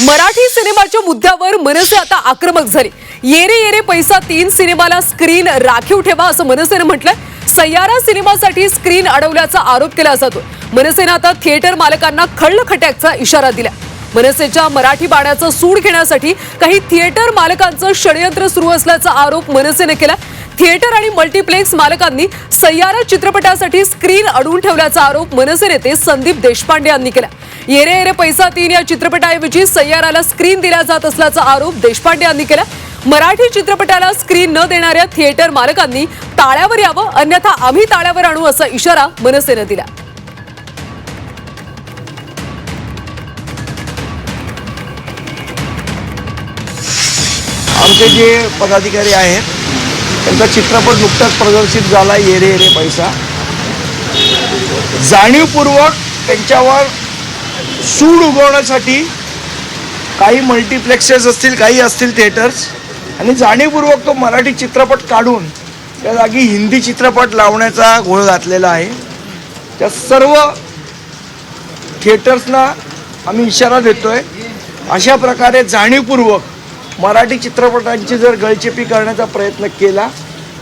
मराठी सिनेमाच्या मुद्द्यावर मनसे आता आक्रमक झाली. येरे येरे पैसा तीन सिनेमाला स्क्रीन राखीव ठेवा असं मनसेनं म्हटलंय. सय्यारा सिनेमासाठी स्क्रीन अडवल्याचा आरोप केला जातो मनसेनं आता थिएटर मालकांना खळखट्याचा इशारा दिला मनसेच्या मराठी बाण्याचं सूड घेण्यासाठी काही थिएटर मालकांचं षडयंत्र सुरू असल्याचा आरोप मनसेनं केला थिएटर आणि मल्टिप्लेक्स मालकांनी सय्यारा चित्रपटासाठी स्क्रीन अडवून ठेवल्याचा आरोप मनसे नेते संदीप देशपांडे यांनी केला. येरे येरे पैसा तीन या चित्रपटाऐवजी सय्याराला स्क्रीन दिला जात असल्याचा आरोप देशपांडे यांनी केला. मराठी चित्रपटाला स्क्रीन न देणाऱ्या थिएटर मालकांनी ताळ्यावर यावं अन्यथा आम्ही ताळ्यावर आणू असा इशारा मनसेनं दिला. आमचे जे पदाधिकारी आहेत त्यांचा चित्रपट नुकताच प्रदर्शित झाला येरे रे पैसा. जाणीवपूर्वक त्यांच्यावर सूड उगवण्यासाठी काही मल्टिप्लेक्सेस असतील काही असतील थिएटर्स आणि जाणीवपूर्वक तो मराठी चित्रपट काढून त्या जागी हिंदी चित्रपट लावण्याचा घोळ घातलेला आहे. त्या सर्व थिएटर्सना आम्ही इशारा देतोय. अशा प्रकारे जाणीवपूर्वक मराठी चित्रपटांची जर गळचेपी करण्याचा प्रयत्न केला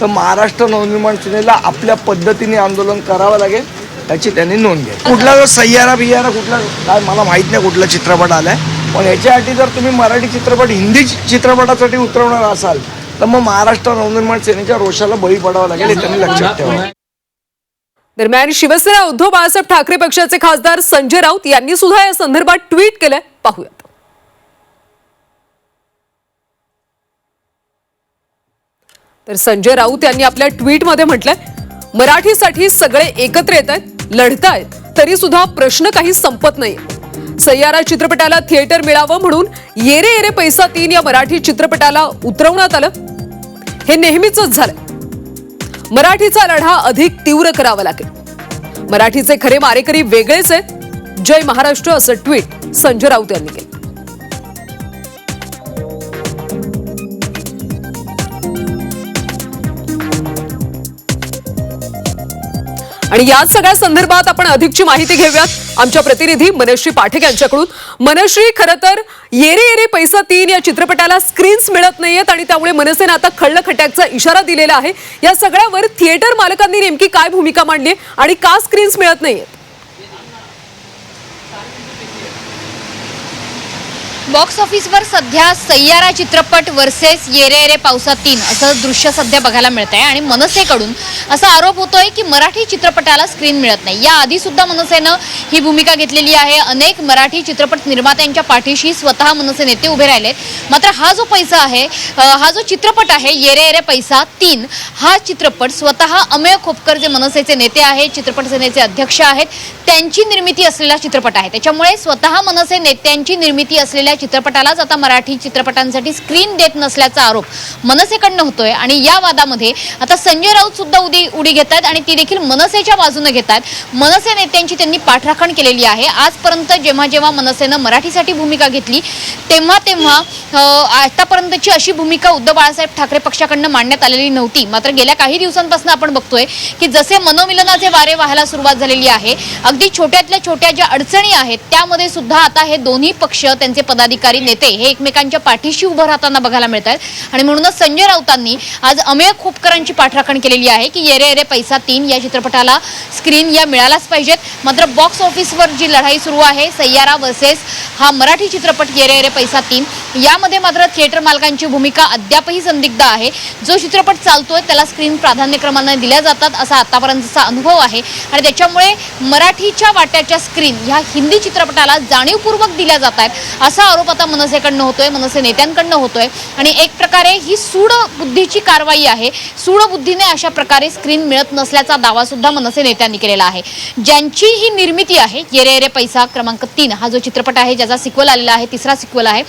तर महाराष्ट्र नवनिर्माण सेनेला आपल्या पद्धतीने आंदोलन करावं लागेल याची त्यांनी नोंद घ्या कुठला जो सय्यारा बियारा कुठला काय मला माहीत नाही कुठला चित्रपट आलाय पण याच्यासाठी जर तुम्ही मराठी चित्रपट हिंदी चित्रपटासाठी उतरवणार असाल तर मग महाराष्ट्र नवनिर्माण सेनेच्या रोषाला बळी पडावं लागेल हे त्यांनी लक्षात ठेवा दरम्यान शिवसेना उद्धव बाळासाहेब ठाकरे पक्षाचे खासदार संजय राऊत यांनी सुद्धा या संदर्भात ट्विट केलंय. पाहूयात तर संजय राऊत यांनी आपल्या ट्विटमध्ये म्हटलंय मराठीसाठी सगळे एकत्र येत आहेत लढतायत तरी सुद्धा प्रश्न काही संपत नाही सय्यारा चित्रपटाला थिएटर मिळावं म्हणून येरे येरे पैसा तीन या मराठी चित्रपटाला उतरवण्यात आलं. हे नेहमीच झालं मराठीचा लढा अधिक तीव्र करावा लागेल. मराठीचे खरे मारेकरी वेगळेच आहेत. जय महाराष्ट्र असं ट्विट संजय राऊत यांनी केलं. आणि याच सगळ्या संदर्भात आपण अधिकची माहिती घेऊयात. आमच्या प्रतिनिधी मनश्री पाठक यांच्याकडून. मनश्री खरं तर येरे येरे पैसा तीन या चित्रपटाला स्क्रीन्स मिळत नाहीयेत आणि त्यामुळे मनसेनं आता खट्याचा इशारा दिलेला आहे. या सगळ्यावर थिएटर मालकांनी नेमकी काय भूमिका मांडली आणि का स्क्रीन्स मिळत नाहीयेत? बॉक्स ऑफिसवर सध्या सय्यारा चित्रपट वर्सेस येरे रे पावसा तीन असं दृश्य सध्या बघायला मिळत आहे आणि मनसेकडून असा आरोप होतोय की मराठी चित्रपटाला स्क्रीन मिळत नाही. या आधी सुद्धा मनसेनं ही भूमिका घेतलेली आहे. अनेक मराठी चित्रपट निर्मात्यांच्या पाठीशी स्वतः मनसे नेते उभे राहिलेत मात्र हा जो पैसा आहे हा जो चित्रपट आहे येरे रे पैसा तीन हा चित्रपट स्वतः अमेय खोपकर जे मनसेचे नेते आहेत चित्रपट सेनेचे अध्यक्ष आहेत त्यांची निर्मिती असलेला चित्रपट आहे. त्याच्यामुळे स्वतः मनसे नेत्यांची निर्मिती असलेल्या चित्रपटालाच आता मराठी चित्रपटांसाठी स्क्रीन देत नसल्याचा आरोप मनसेकडनं होतोय आणि या वादामध्ये आता संजय राऊत सुद्धा उडी उडी घेत आहेत आणि ती देखील मनसेच्या बाजूने घेत आहेत मनसे नेत्यांची त्यांनी पाठराखण केलेली आहे. आजपर्यंत जेव्हा जेव्हा मनसेनं मराठीसाठी भूमिका घेतली तेव्हा तेव्हा आतापर्यंतची अशी भूमिका उद्धव बाळासाहेब ठाकरे पक्षाकडनं मांडण्यात आलेली नव्हती. मात्र गेल्या काही दिवसांपासून आपण बघतोय की जसे मनोमिलनाचे वारे व्हायला सुरुवात झालेली आहे अगदी छोट्यातल्या छोट्या ज्या अडचणी आहेत त्यामध्ये सुद्धा आता हे दोन्ही पक्ष त्यांचे पदाधिकारी नेते हे एकमेकांच्या पाठीशी उभं राहताना बघायला मिळत आहेत आणि म्हणूनच संजय राऊतांनी आज अमेय खोपकरांची पाठराखण केलेली आहे की येरे येरे पैसा तीन या चित्रपटाला स्क्रीन या मिळालाच पाहिजेत. मात्र बॉक्स ऑफिसवर जी लढाई सुरू आहे सय्यारा वर्सेस हा मराठी चित्रपट येरे येरे पैसा तीन यामध्ये मात्र थिएटर मालकांची भूमिका अद्यापही संदिग्ध आहे. जो चित्रपट चालतोय त्याला स्क्रीन प्राधान्यक्रमाने दिल्या जातात असा आतापर्यंतचा अनुभव आहे. आणि त्याच्यामुळे मराठीच्या वाट्याच्या स्क्रीन ह्या हिंदी चित्रपटाला जाणीवपूर्वक दिल्या जात आहेत. असा आरोप आता मनसेकडनं होतोय मनसे नेत्यांकडनं होतोय. आणि एक प्रकारे ही सूड बुद्धीची कारवाई आहे. सूड बुद्धीने अशा प्रकारे स्क्रीन मिळत नसल्याचा दावा सुद्धा मनसे नेत्यांनी केलेला आहे. ज्यांची ही निर्मिती आहे येरे येरे पैसा क्रमांक तीन हा जो चित्रपट आहे ज्याचा सिक्वल आलेला आहे तिसरा सिक्वल आहे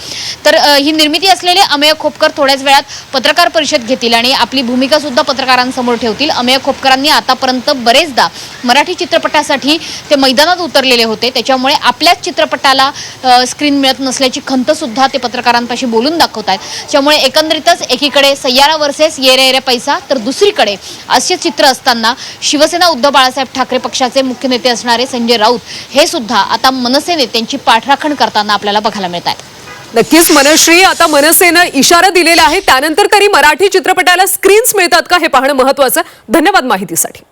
तर ही निर्मिती असलेले अमेय खोपकर थोड्याच वेळात पत्रकार परिषद घेतील आणि आपली भूमिका सुद्धा पत्रकारांसमोर ठेवतील. अमेय खोपकरांनी आतापर्यंत बरेचदा मराठी चित्रपटासाठी ते मैदानात उतरलेले होते. त्याच्यामुळे आपल्याच चित्रपटाला स्क्रीन मिळत नसल्याची असल्याची खंत सुद्धा ते पत्रकारांपाशी बोलून दाखवत आहेत. त्यामुळे एकंदरीतच एकीकडे सय्यारा वर्सेस येरे येरे पैसा तर दुसरीकडे असे चित्र असताना शिवसेना उद्धव बाळासाहेब ठाकरे पक्षाचे मुख्य नेते असणारे संजय राऊत हे सुद्धा आता मनसे नेत्यांची पाठराखण करताना आपल्याला बघायला मिळत आहे नक्कीच मनश्री आता मनसेनं इशारा दिलेला आहे. त्यानंतर तरी मराठी चित्रपटाला स्क्रीन्स मिळतात का हे पाहणं महत्वाचं. धन्यवाद माहितीसाठी.